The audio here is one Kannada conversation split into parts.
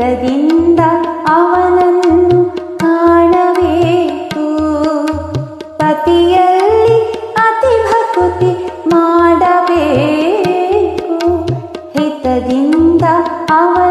ಚಿತ್ತದಿಂದ ಅವನನ್ನು ಕಾಣಬೇಕು. ಪತಿಯಲ್ಲಿ ಅತಿ ಭಕ್ತಿ ಮಾಡಬೇಕು. ಹಿತದಿಂದ ಅವನ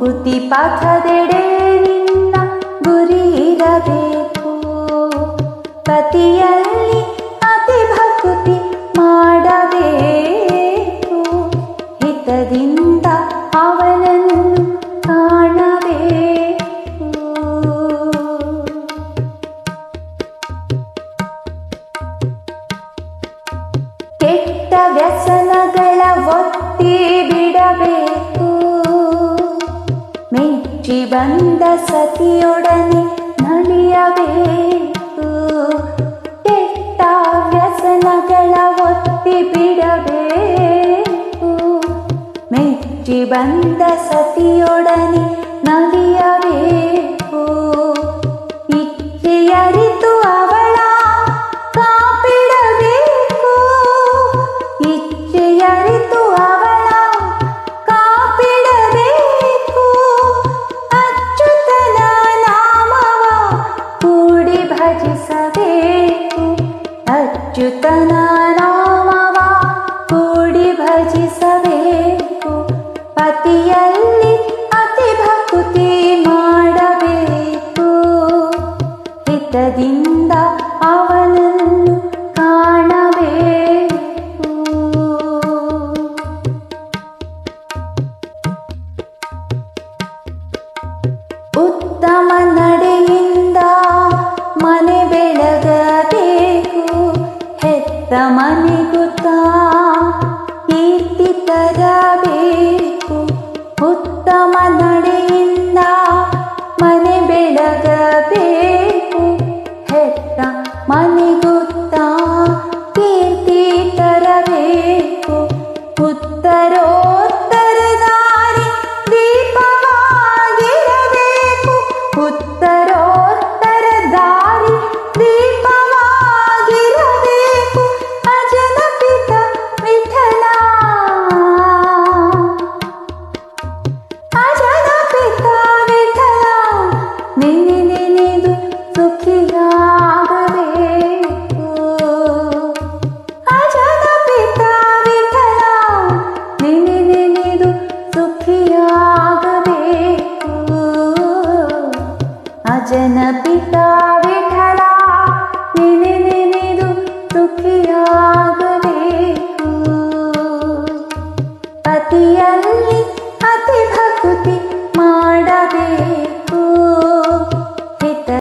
ಮುಕ್ತಿ ಪಥದೆಡೆ ನಿನ್ನ ಗುರಿಯಿರಬೇಕು ಪತಿಯ ರುಚಿ ಬಂದ ಸತಿಯೊಡನೆ ನಲಿಯಬೇಕು. ಕೆಟ್ಟ ವ್ಯಸನಗಳ ಒತ್ತಿ ಬಿಡಬೇಕು. ಮೆಚ್ಚಿ ಬಂದ ಸತಿಯೊಡನೆ दि